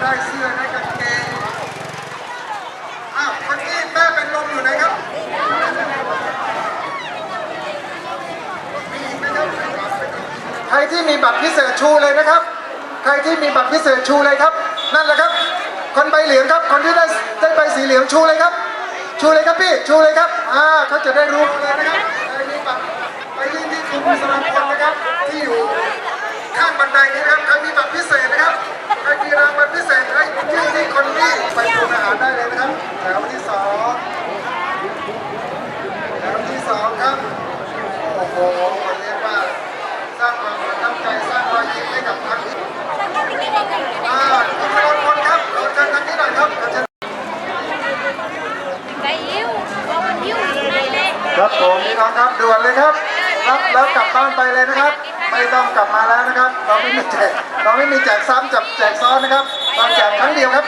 ได้เสื้อได้กางเกงอ้าวคนที่แม่เป็นลมอยู่ไหนครับมีบใครที่มีบัตรพิเศษชูเลยนะครับ ใครที่มีบัตรพิเศษชูเลยครับ นั่นแหละครับ คนใบเหลืองครับ คนที่ได้ได้ใบสีเหลืองชูเลยครับ ชูเลยครับพี่ ชูเลยครับ อ่าเขาจะได้รู้เลยนะครับใครมีบัตรไปยื่นที่กรมสรรพากรนะครับที่อยู่ข้างบันไดนี้นะครับ ใครมีบัตรพิเศษนะครับ ใครมีรางวัลพิเศษให้ยื่นที่คนที่ไปปรุงอาหารได้เลยนะครับแถวที่สองแถวที่สองครับ โอ้โหเรียกว่าสร้างความประทับใจสร้างรอยยิ้มให้กับทั้งอ่าคุณพลพลครับขอเชิญทางนี้หน่อยครับขอเชิญ cái yếu có con yếu này lên ครับผมพี่น้องครับด่วนเลยครับ รับแล้วกลับบ้านไปเลยนะครับ ไม่ต้องกลับมาแล้วนะครับ เราไม่มีแจกเราไม่มีแจกซ้ำจับแจกซ้อนนะครับเราแจกครั้งเดียวครับ